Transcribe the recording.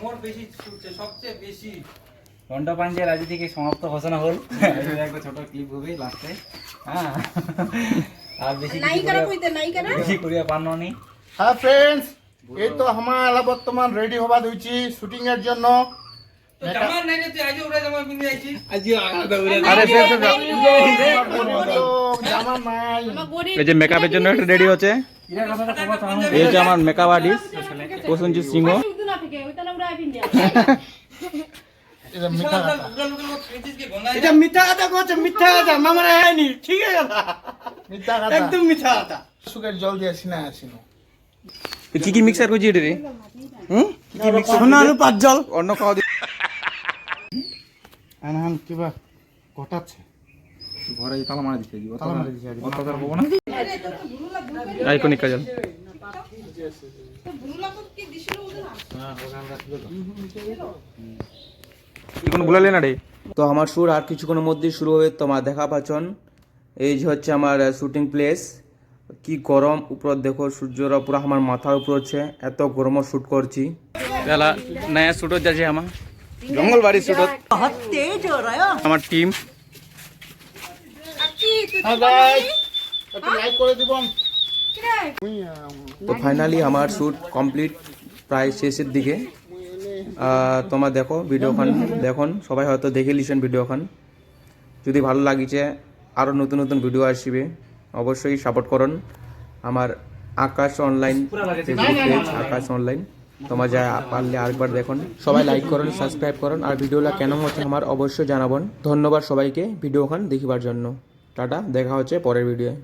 মোর বেশি ছুটছে সবচেয়ে বেশি। ঘণ্টা পাঞ্জে রাজি থেকে সমাপ্ত ঘোষণা হল। একটা ছোট ক্লিপ হবে লাস্টে হ্যাঁ। আর বেশি বেশি করিয়া পান্ন হ্যাঁ ফ্রেন্ডস এই তো আমার বর্তমান রেডি হবা দিচ্ছি শুটিং এর জন্য। তো নাই রে তুই আজ ওরা জামা পিন্ধে আইছিস। আরে সে জামা নাই। এই যে মেকআপের জন্য একটা রেডি হচ্ছে। এই হচ্ছে আমার মেকআপ আর্টিস্ট সিংহ। এটা মিঠা কথা মিথ্যা কচ্ছে মিথ্যা কথা মামারা হয়নি ঠিক আছে মিঠা কথা একদম মিথ্যা কথা সুগার জল দিয়ে আসি না আসি না কি কি মিক্সার করছি এটা রে? হুম? সোনা আলু পাঁচ জল। অন্য খাওয়া দি- আনহান কিবা ঘটাচ্ছে। ঘরে তালা মারা দিচ্ছে তালা মারি না? আইকনিক কাজল। এখন গুলালে না রে তো আমার সুর আর কিছুক্ষণের মধ্যেই শুরু হবে তোমার দেখা পাচ্ছন। এই যে হচ্ছে আমার শুটিং প্লেস কি গরম উপর দেখো সূর্যরা পুরো আমার মাথার উপর হচ্ছে। এত গরম শুট করছি। পেলা নয়া শুট যাচ্ছে আমার। জঙ্গল বাড়ি শুট আমার টিম হ্যাঁ একটু লাইক করে দিবেন তো ফাইনালি আমার শ্যুট কমপ্লিট প্রায় শেষের দিকে। তোমার দেখো ভিডিওখান দেখুন, সবাই হয়তো দেখে লিছেন ভিডিওখান যদি ভালো লাগিছে আরও নতুন নতুন ভিডিও আসবে, অবশ্যই সাপোর্ট করুন। আমার Akash online Facebook page Akash online তোমরা যা পারলে আরেকবার দেখুন। সবাই লাইক করুন সাবস্ক্রাইব করুন, আর ভিডিওটা কেমন হচ্ছে আমার অবশ্যই জানাবেন। ধন্যবাদ সবাইকে ভিডিওখান দেখিবার জন্য। টাটা, দেখা হচ্ছে পরের ভিডিওয়ে